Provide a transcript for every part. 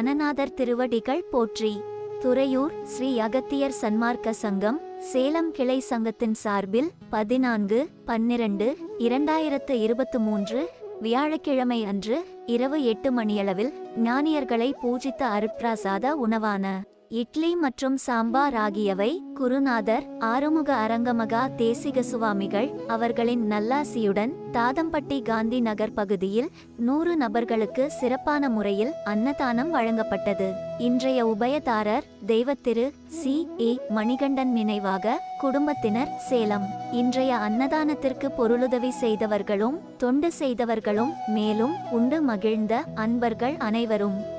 கணநாதர் திருவடிகள் போற்றி. துறையூர் ஸ்ரீ அகத்தியர் சன்மார்க்க சங்கம் சேலம் கிளை சங்கத்தின் சார்பில் பதினான்கு பன்னிரண்டு இரண்டாயிரத்து இருபத்து மூன்று வியாழக்கிழமை அன்று இரவு எட்டு மணியளவில் ஞானியர்களை பூஜித்த அருட்பிரசாத உணவான இட்லி மற்றும் சாம்பார் ஆகியவை குருநாதர் ஆறுமுக அரங்கமகா தேசிக சுவாமிகள் அவர்களின் நல்லாசியுடன் தாதம்பட்டி காந்தி நகர் பகுதியில் நூறு நபர்களுக்கு சிறப்பான முறையில் அன்னதானம் வழங்கப்பட்டது. இன்றைய உபயதாரர் தெய்வத்திரு சி. ஏ. மணிகண்டன் நினைவாக குடும்பத்தினர் சேலம். இன்றைய அன்னதானத்திற்கு பொருளுதவி செய்தவர்களும் தொண்டு செய்தவர்களும் மேலும் உண்டு மகிழ்ந்த அன்பர்கள் அனைவரும்.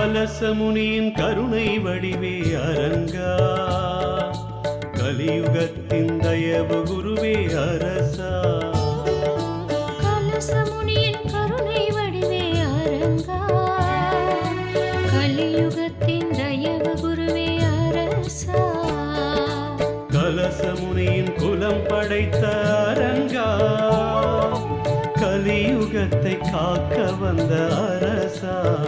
கலசமுனியின் கருணை வடிவே அரங்கா. கலியுகத்தின் தயவு குருவே அரசா. கலசமுனியின் கருணை வடிவே அரங்கா. கலியுகத்தின் தயவு குருவே அரசா. கலசமுனியின் குலம் படைத்த அரங்கா. கலியுகத்தை காக்க வந்த அரசா.